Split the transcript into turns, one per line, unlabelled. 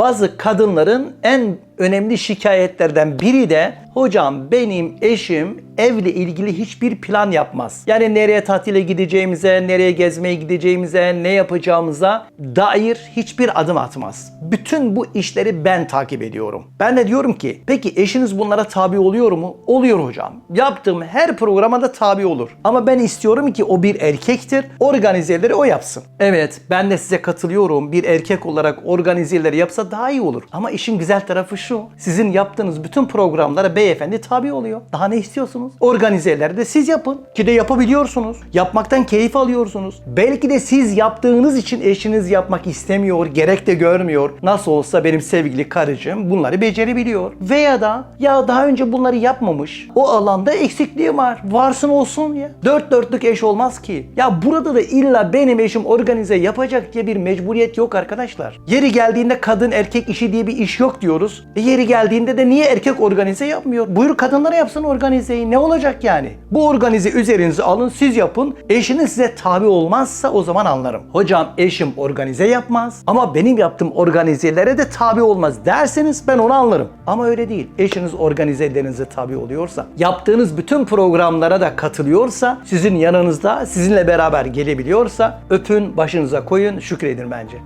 bazı kadınların en önemli şikayetlerden biri de hocam benim eşim evle ilgili hiçbir plan yapmaz. Yani nereye tatile gideceğimize, nereye gezmeye gideceğimize, ne yapacağımıza dair hiçbir adım atmaz. Bütün bu işleri ben takip ediyorum. Ben de diyorum ki peki eşiniz bunlara tabi oluyor mu? Oluyor hocam. Yaptığım her programa da tabi olur. Ama ben istiyorum ki o bir erkektir. Organizeleri o yapsın. Evet ben de size katılıyorum. Bir erkek olarak organizeleri yapsa daha iyi olur. Ama işin güzel tarafı şu. Sizin yaptığınız bütün programlara beyefendi tabi oluyor. Daha ne istiyorsunuz? Organizeleri de siz yapın. Ki de yapabiliyorsunuz. Yapmaktan keyif alıyorsunuz. Belki de siz yaptığınız için eşiniz yapmak istemiyor, gerek de görmüyor. Nasıl olsa benim sevgili karıcığım bunları becerebiliyor. Veya da ya daha önce bunları yapmamış. O alanda eksikliği var. Varsın olsun ya. Dört dörtlük eş olmaz ki. Ya burada da illa benim eşim organize yapacak diye bir mecburiyet yok arkadaşlar. Yeri geldiğinde kadın erkek işi diye bir iş yok diyoruz. E yeri geldiğinde de niye erkek organize yapmıyor? Buyur kadınlara yapsın organizeyi. Ne olacak yani? Bu organize üzerinize alın siz yapın. Eşiniz size tabi olmazsa o zaman anlarım. Hocam eşim organize yapmaz ama benim yaptığım organizelere de tabi olmaz derseniz ben onu anlarım. Ama öyle değil. Eşiniz organizelerinize tabi oluyorsa, yaptığınız bütün programlara da katılıyorsa, sizin yanınızda sizinle beraber gelebiliyorsa öpün başınıza koyun şükredin bence.